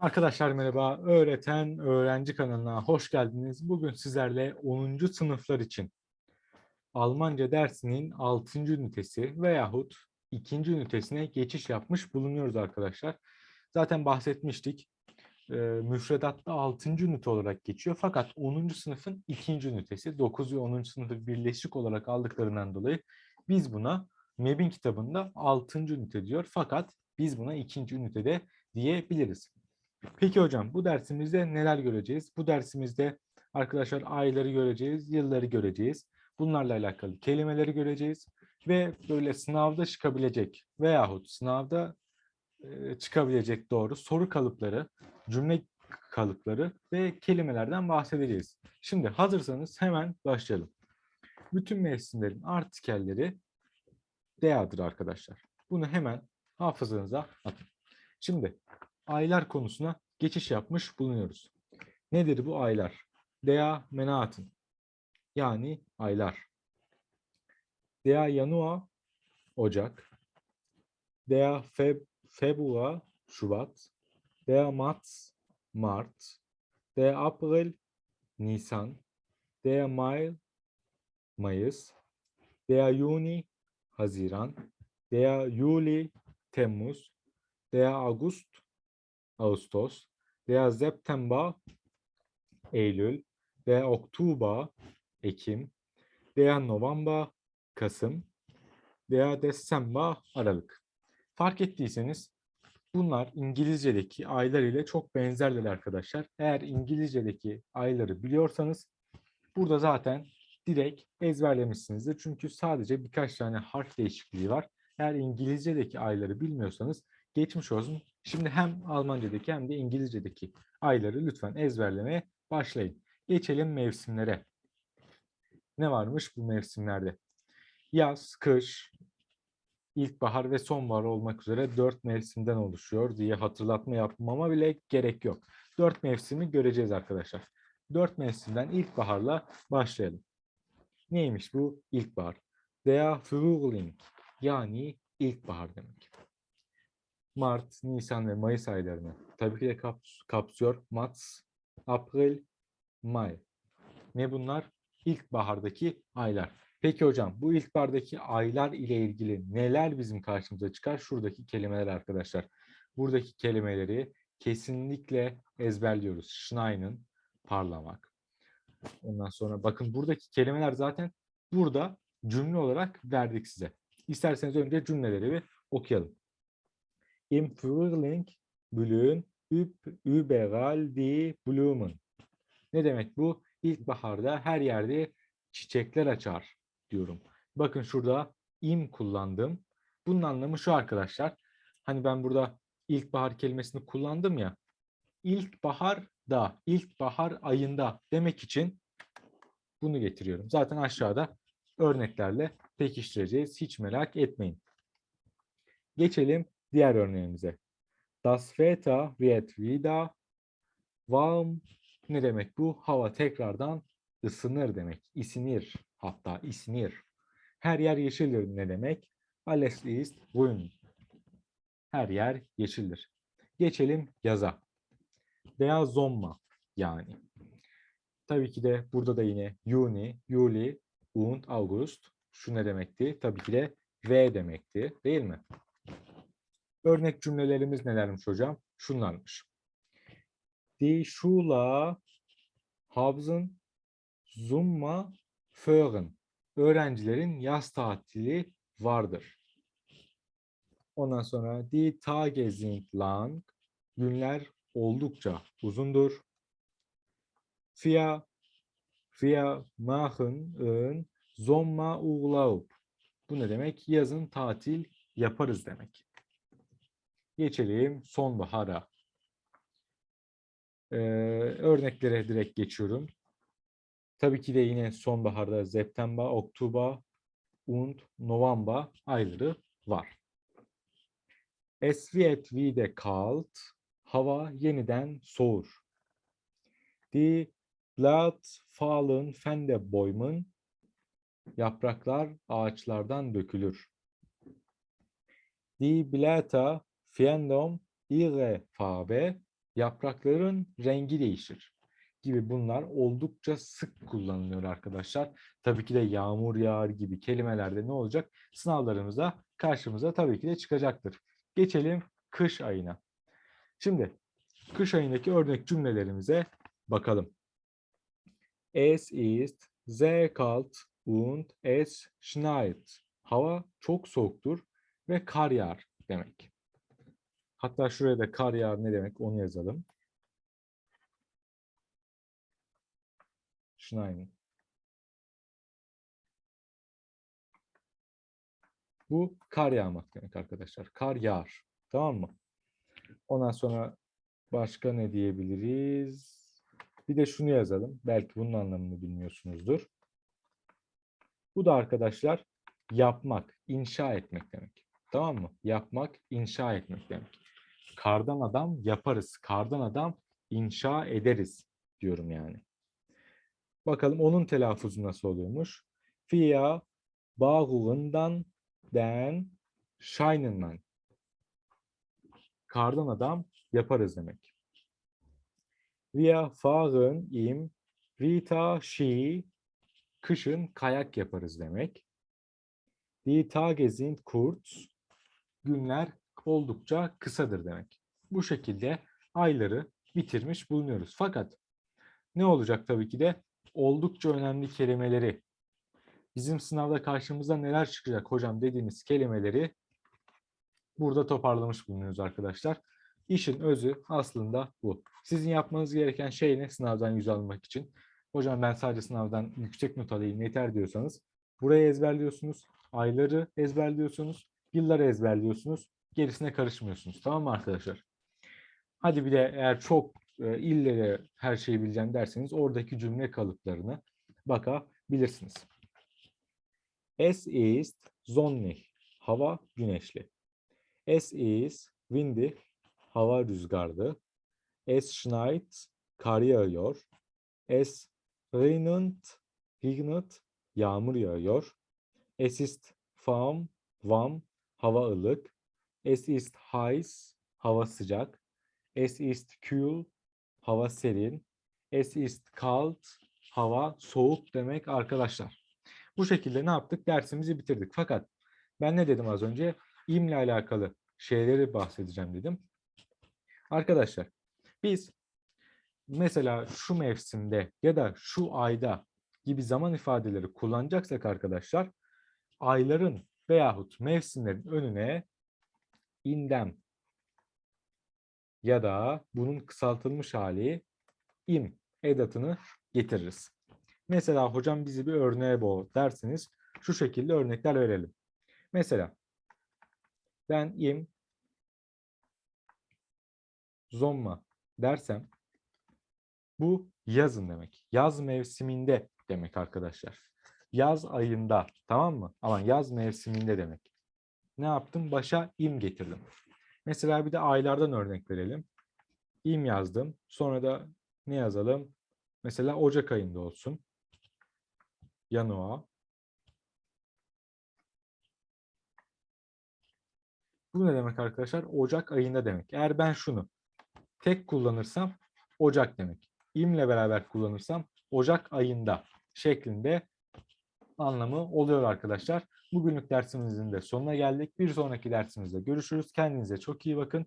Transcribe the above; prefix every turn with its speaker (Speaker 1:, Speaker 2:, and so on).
Speaker 1: Arkadaşlar merhaba. Öğreten Öğrenci kanalına hoş geldiniz. Bugün sizlerle 10. sınıflar için Almanca dersinin 6. ünitesi veyahut 2. ünitesine geçiş yapmış bulunuyoruz arkadaşlar. Zaten bahsetmiştik. Ee, müfredatta 6. ünite olarak geçiyor. Fakat 10. sınıfın 2. ünitesi 9 ve 10. sınıfı birleşik olarak aldıklarından dolayı biz buna MEB'in kitabında 6. ünite diyor. Fakat biz buna 2. ünitede diyebiliriz. Peki hocam bu dersimizde neler göreceğiz? Bu dersimizde arkadaşlar ayları göreceğiz, yılları göreceğiz. Bunlarla alakalı kelimeleri göreceğiz ve böyle sınavda çıkabilecek veyahut sınavda e, çıkabilecek doğru soru kalıpları, cümle kalıpları ve kelimelerden bahsedeceğiz. Şimdi hazırsanız hemen başlayalım. Bütün mevsimlerin artikelleri deadır arkadaşlar. Bunu hemen hafızanıza atın. Şimdi aylar konusuna geçiş yapmış bulunuyoruz. Nedir bu aylar? Dea menatın yani aylar. Dea Yanua Ocak. Dea Feb Februar Şubat. Dea Mart Mart. Dea April Nisan. Dea May Mayıs. Dea Juni Haziran. Dea Juli Temmuz. Dea August Ağustos, veya September, Eylül, veya Oktober, Ekim, veya November, Kasım, veya December, Aralık. Fark ettiyseniz bunlar İngilizce'deki aylar ile çok benzerler arkadaşlar. Eğer İngilizce'deki ayları biliyorsanız burada zaten direkt ezberlemişsinizdir. Çünkü sadece birkaç tane harf değişikliği var. Eğer İngilizce'deki ayları bilmiyorsanız geçmiş olsun. Şimdi hem Almanca'daki hem de İngilizce'deki ayları lütfen ezberlemeye başlayın. Geçelim mevsimlere. Ne varmış bu mevsimlerde? Yaz, kış, ilkbahar ve sonbahar olmak üzere dört mevsimden oluşuyor diye hatırlatma yapmama bile gerek yok. Dört mevsimi göreceğiz arkadaşlar. Dört mevsimden ilkbaharla başlayalım. Neymiş bu ilkbahar? Der Frühling yani ilkbahar demek. Mart, Nisan ve Mayıs aylarını tabii ki de kaps kapsıyor. Mart, April, May. Ne bunlar? İlkbahardaki aylar. Peki hocam bu ilkbahardaki aylar ile ilgili neler bizim karşımıza çıkar? Şuradaki kelimeler arkadaşlar. Buradaki kelimeleri kesinlikle ezberliyoruz. Schneiden, parlamak. Ondan sonra bakın buradaki kelimeler zaten burada cümle olarak verdik size. İsterseniz önce cümleleri bir okuyalım. Im Frühling blühen überall die Blumen. Ne demek bu? İlkbaharda her yerde çiçekler açar diyorum. Bakın şurada im kullandım. Bunun anlamı şu arkadaşlar. Hani ben burada ilkbahar kelimesini kullandım ya. İlkbahar da, ilkbahar ayında demek için bunu getiriyorum. Zaten aşağıda örneklerle pekiştireceğiz. Hiç merak etmeyin. Geçelim diğer örneğimize. Das Wetter wird wieder warm. Ne demek bu? Hava tekrardan ısınır demek. İsinir. Hatta isinir. Her yer yeşildir ne demek? Alles ist grün. Her yer yeşildir. Geçelim yaza. Veya zomma yani. Tabii ki de burada da yine Juni, Juli und August. Şu ne demekti? Tabii ki de V demekti. Değil mi? Örnek cümlelerimiz nelermiş hocam? Şunlarmış. Die Schüler haben Sommer Ferien. Öğrencilerin yaz tatili vardır. Ondan sonra die Tage sind lang. Günler oldukça uzundur. Wir, wir machen einen Sommerurlaub. Bu ne demek? Yazın tatil yaparız demek. Geçelim sonbahara. Ee, örneklere direkt geçiyorum. Tabii ki de yine sonbaharda September, Oktober und November ayları var. Es wird wieder kalt. Hava yeniden soğur. Die Blatt fallen von der Bäumen. Yapraklar ağaçlardan dökülür. Die Blätter verändern ihre Farbe. Yaprakların rengi değişir gibi bunlar oldukça sık kullanılıyor arkadaşlar. Tabii ki de yağmur yağar gibi kelimelerde ne olacak? Sınavlarımızda karşımıza tabii ki de çıkacaktır. Geçelim kış ayına. Şimdi kış ayındaki örnek cümlelerimize bakalım. Es ist sehr kalt und es schneit. Hava çok soğuktur ve kar yağar demek. Hatta şuraya da kar yağar ne demek onu yazalım. Schneien. Bu kar yağmak demek arkadaşlar. Kar yağar. Tamam mı? Ondan sonra başka ne diyebiliriz? Bir de şunu yazalım. Belki bunun anlamını bilmiyorsunuzdur. Bu da arkadaşlar yapmak, inşa etmek demek. Tamam mı? Yapmak, inşa etmek demek. Kardan adam yaparız. Kardan adam inşa ederiz diyorum yani. Bakalım onun telaffuzu nasıl oluyormuş? Fia bağından den scheinen Kardan adam yaparız demek. Wir fahren im Ski kışın kayak yaparız demek. Die Tage sind kurz günler oldukça kısadır demek. Bu şekilde ayları bitirmiş bulunuyoruz. Fakat ne olacak tabii ki de oldukça önemli kelimeleri bizim sınavda karşımıza neler çıkacak hocam dediğimiz kelimeleri burada toparlamış bulunuyoruz arkadaşlar. İşin özü aslında bu. Sizin yapmanız gereken şey ne sınavdan yüz almak için? Hocam ben sadece sınavdan yüksek not alayım yeter diyorsanız burayı ezberliyorsunuz, ayları ezberliyorsunuz, yılları ezberliyorsunuz, gerisine karışmıyorsunuz. Tamam mı arkadaşlar? Hadi bir de eğer çok e, ille de her şeyi bileceğim derseniz oradaki cümle kalıplarını bakabilirsiniz. Es ist sonnig. Hava güneşli. Es ist windy. Hava rüzgarlı. Es schneit. Kar yağıyor. Es regnet. Regnet. Yağmur yağıyor. Es ist warm. Warm. Hava ılık. Es ist heiß. Hava sıcak. Es ist kühl. Hava serin. Es ist kalt. Hava soğuk demek arkadaşlar. Bu şekilde ne yaptık? Dersimizi bitirdik. Fakat ben ne dedim az önce? İmle alakalı şeyleri bahsedeceğim dedim. Arkadaşlar biz mesela şu mevsimde ya da şu ayda gibi zaman ifadeleri kullanacaksak arkadaşlar ayların veyahut mevsimlerin önüne indem ya da bunun kısaltılmış hali im edatını getiririz. Mesela hocam bizi bir örneğe boğ derseniz şu şekilde örnekler verelim. Mesela ben im zomma dersem bu yazın demek. Yaz mevsiminde demek arkadaşlar. Yaz ayında tamam mı? Ama yaz mevsiminde demek. Ne yaptım? Başa im getirdim. Mesela bir de aylardan örnek verelim. İm yazdım. Sonra da ne yazalım? Mesela Ocak ayında olsun. Yanua. Bu ne demek arkadaşlar? Ocak ayında demek. Eğer ben şunu tek kullanırsam Ocak demek. İmle beraber kullanırsam Ocak ayında şeklinde anlamı oluyor arkadaşlar. Bugünlük dersimizin de sonuna geldik. Bir sonraki dersimizde görüşürüz. Kendinize çok iyi bakın.